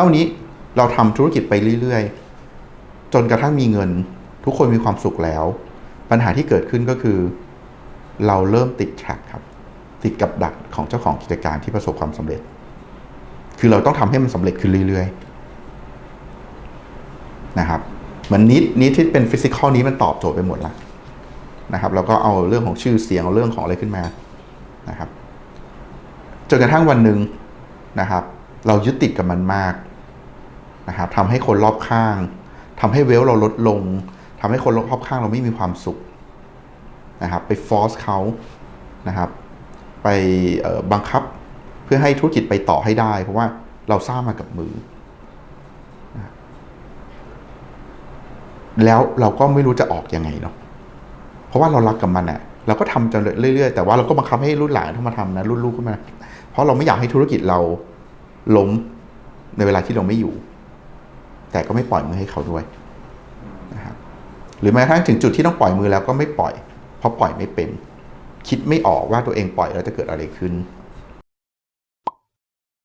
าวันนี้เราทำธุรกิจไปเรื่อยๆ จนกระทั่งมีเงิน ทุกคนมีความสุขแล้ว ปัญหาที่เกิดขึ้นก็คือ เราเริ่มติดแทร็กครับ ติดกับดักของเจ้าของกิจการที่ประสบความสำเร็จ คือเราต้องทำให้มันสำเร็จขึ้นเรื่อยๆนะครับเหมือนนิดนิดที่เป็นฟิสิกอลนี้มันตอบโจทย์ไปหมดแล้วนะครับแล้วก็เอาเรื่องของชื่อเสียงเอาเรื่องของอะไรขึ้นมานะครับจนกระทั่งวันหนึ่งนะครับ เรายึดติดกับมันมาก นะครับทำให้คนรอบข้างทำให้เวลเราลดลงทำให้คนรอบข้างเราไม่มีความสุขนะครับไปฟอสเขานะครับไปบังคับเพื่อให้ธุรกิจไปต่อให้ได้ เพราะว่าเราสร้างมากับมือ แล้วเราก็ไม่รู้จะออกยังไงเนาะเพราะว่าเรารักกับมันอะเราก็ทำจนเรื่อยๆ แต่ว่าเราก็บังคับให้รุ่นหลานเข้ามาทำนะรุ่นลูกเข้ามา เพราะเราไม่อยากให้ธุรกิจเราล้มในเวลาที่เราไม่อยู่ แต่ก็ไม่ปล่อยมือให้เขาด้วยนะครับหรือแม้กระทั่งถึงจุดที่ต้องปล่อยมือแล้วก็ไม่ปล่อย เพราะปล่อยไม่เป็น คิดไม่ออกว่าตัวเองปล่อยแล้วจะเกิดอะไรขึ้น